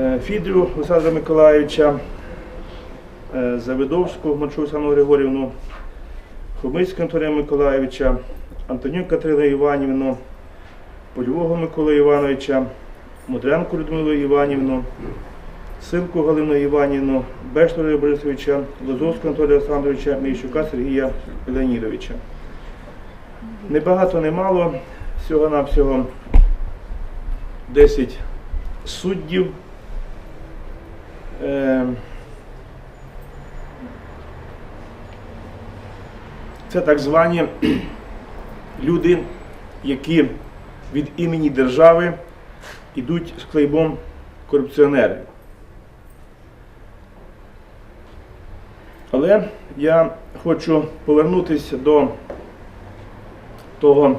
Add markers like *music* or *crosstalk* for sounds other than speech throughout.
е, Фідрю Олександра Миколаївича, е, Завидовську Мачу Олександру Григорівну, Хомицького Анатолія Миколаївича, Антонюк Катерину Іванівну, Польового Микола Івановича, Мудренку Людмилу Іванівну, Силку Галину Іванівну, Бештора Борисовича, Лозовського Анатолія Олександровича, Міщука Сергія Леонідовича. Небагато, немало, всього-навсього 10 суддів. Е, Це так звані *clears throat* люди, які від імені держави йдуть з клеймом корупціонери. Але я хочу повернутися до того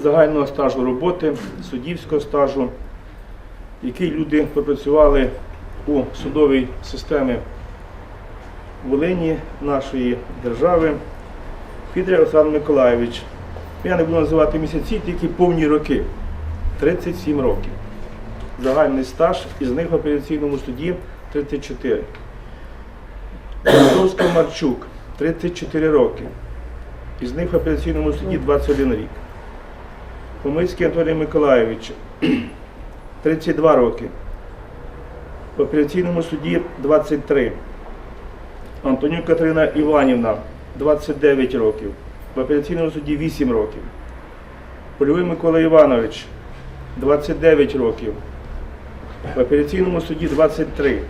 загального стажу роботи, суддівського стажу, який люди пропрацювали у судовій системі Волині нашої держави. Фідря Олександр Миколаєвич. Я не буду називати місяці, тільки повні роки. 37 років. Загальний стаж, із них в апеляційному суді 34. Литовська Марчук 34 роки. Із них в апеляційному суді 21 рік. Хомицький Анатолій Миколаєвич 32 роки. В апеляційному суді 23. Антонюк Катерина Іванівна 29 років. В апеляційному суді 8 років. Польовий Микола Іванович 29 років. В апеляційному суді 23.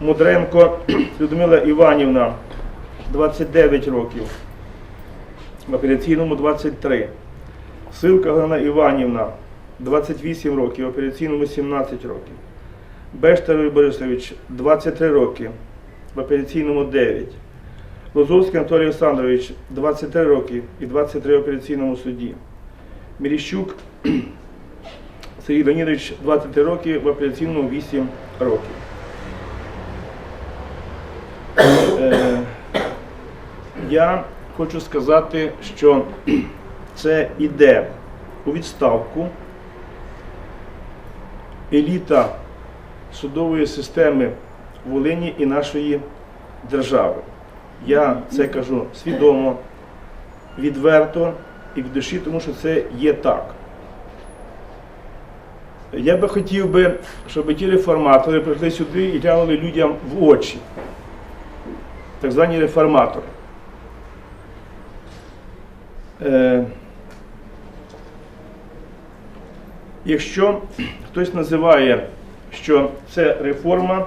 Мудренко Людмила Іванівна 29 років. В апеляційному 23. Силка Галина Іванівна 28 років, в апеляційному 17 років. Бештеровий Борисович 23 роки, в апеляційному 9. Лозовський Анатолій Олександрович 23 роки і 23 в апеляційному суді. Міріщук *clears throat* Сергій Леонідович 23 роки, в апеляційному 8 років. Е, Я хочу сказати, що *clears throat* це іде у відставку еліта судової системи Волині і нашої держави. Я це кажу свідомо, відверто і в душі, тому що це є так. Я би хотів би, щоб ті реформатори прийшли сюди і глянули людям в очі. Так звані реформатори. Е, Якщо хтось називає, що це реформа,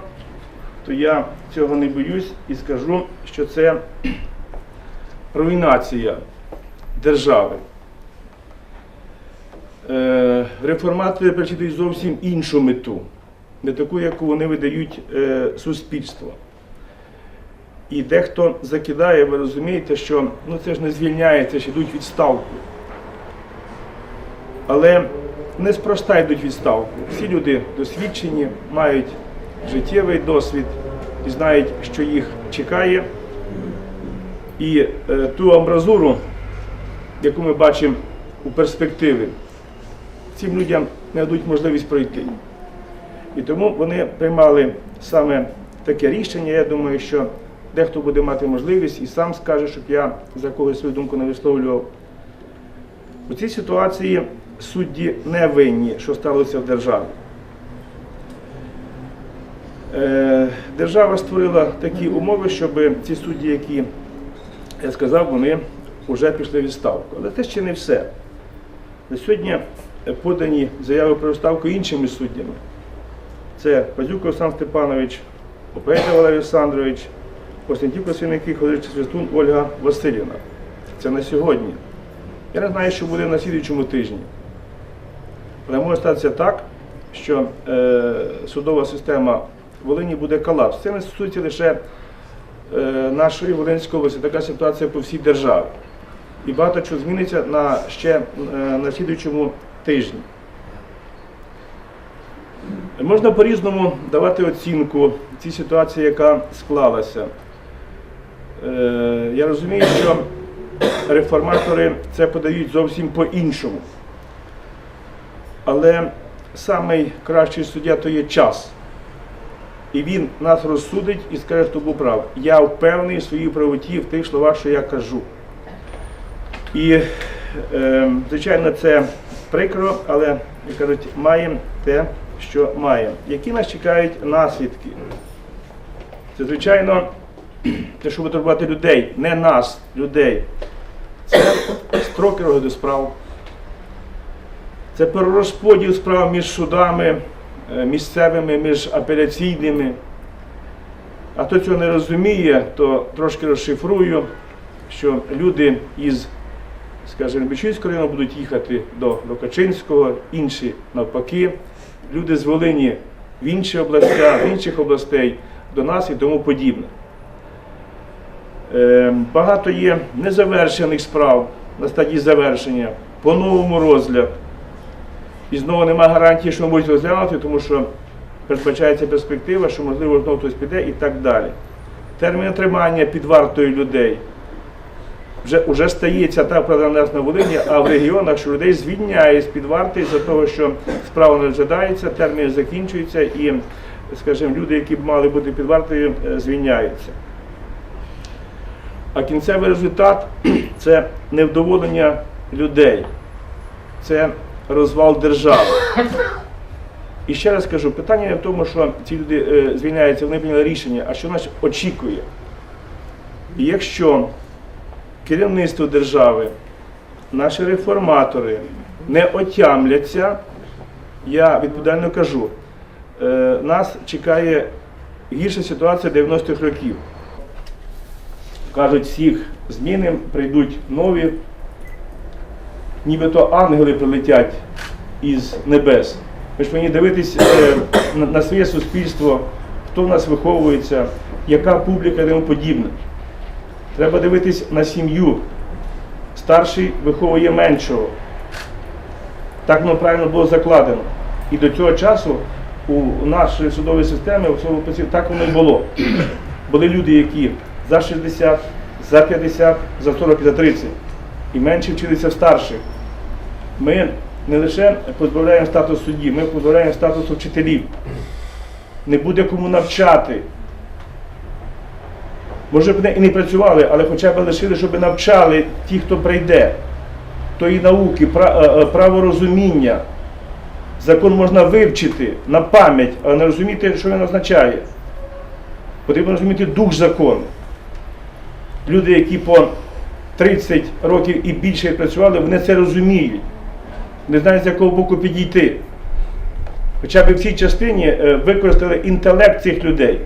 то я цього не боюсь і скажу, що це руйнація держави. Е, Реформатори перечитують зовсім іншу мету, не таку, яку вони видають е, суспільству. І дехто закидає, ви розумієте, що ну це ж не звільняється, ж йдуть відставку. Але неспроста йдуть відставку. Всі люди досвідчені, мають життєвий досвід і знають, що їх чекає. І е, ту амбразуру, яку ми бачимо у перспективі, цим людям не дадуть можливість пройти. І тому вони приймали саме таке рішення. Я думаю, що дехто буде мати можливість і сам скаже, щоб я за когось свою думку не висловлював. У цій ситуації судді не винні, що сталося в державі. Е, Держава створила такі умови, щоб ці судді, які я сказав, вони вже пішли в відставку. Але це ще не все. На сьогодні подані заяви про відставку іншими суддями. Це Пазюк Олександр Степанович, Опейда Валерій Олександрович, Костянтин Косинникий, Ходович Свистун, Ольга Васильівна. Це на сьогодні. Я не знаю, що буде на слідуючому тижні. Але може статися так, що е, судова система Волині буде колапс. Це не стосується лише е, нашої Волинської області, така ситуація по всій державі. І багато чого зміниться на ще е, на слідуючому тижні. Можна по-різному давати оцінку цій ситуації, яка склалася. Е, Я розумію, що реформатори це подають зовсім по-іншому. Але самий кращий суддя то є час. І він нас розсудить і скаже, хто був прав. Я впевнений в своїй правоті в тих словах, що я кажу. І, е, звичайно, це прикро, але, як кажуть, маємо те, що маємо. Які нас чекають наслідки? Це, звичайно, те, що буде турбувати людей, не нас, людей. Це строки розгляду справ. Це перерозподіл справ між судами е, місцевими, між апеляційними. А хто цього не розуміє, то трошки розшифрую, що люди із, скажімо, Бичівського району будуть їхати до Локачинського, інші навпаки. Люди з Волині в інші області, в інших областей до нас і тому подібне. Е, Багато є незавершених справ на стадії завершення, по новому розгляд. І знову немає гарантії, що ми будуть розглянути, тому що передбачається перспектива, що можливо знову хтось піде і так далі. Термін тримання під вартою людей вже, вже стається так, правда, у на Волині, а в регіонах, що людей звільняють з-під варти за того, що справа не розглядається, термін закінчується і, скажімо, люди, які б мали бути під вартою, е, звільняються. А кінцевий результат *clears throat* це невдоволення людей, це розвал держави. І ще раз кажу, питання не в тому, що ці люди е, звільняються, вони прийняли рішення, а що нас очікує. І якщо керівництво держави, наші реформатори не отямляться, я відповідально кажу, е, нас чекає гірша ситуація 90-х років. Кажуть, всіх зміни прийдуть нові, нібито ангели прилетять із небес. Ми ж повинні дивитись е, на, своє суспільство, хто в нас виховується, яка публіка і тому подібне. Треба дивитись на сім'ю. Старший виховує меншого. Так воно правильно було закладено. І до цього часу у нашій судовій системі процесі так воно і було. Були люди, які за 60, за 50, за 40 і за 30. І менше вчилися старших. Ми не лише позбавляємо статус судді, ми позбавляємо статусу вчителів. Не буде кому навчати. Може б вони і не працювали, але хоча б лишили, щоб навчали ті, хто прийде. Тої науки, е, е, праворозуміння. Закон можна вивчити на пам'ять, але не розуміти, що він означає. Потрібно розуміти дух закону. Люди, які по 30 років і більше працювали, вони це розуміють. Не знають, з якого боку підійти. Хоча б в цій частині е, використали інтелект цих людей.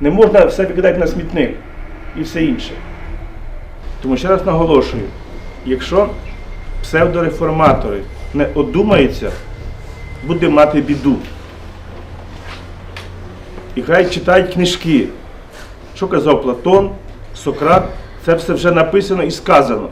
Не можна все викидати на смітник і все інше. Тому ще раз наголошую, якщо псевдореформатори не одумаються, буде мати біду. І хай читають книжки. Що казав Платон, Сократ, це все вже написано і сказано.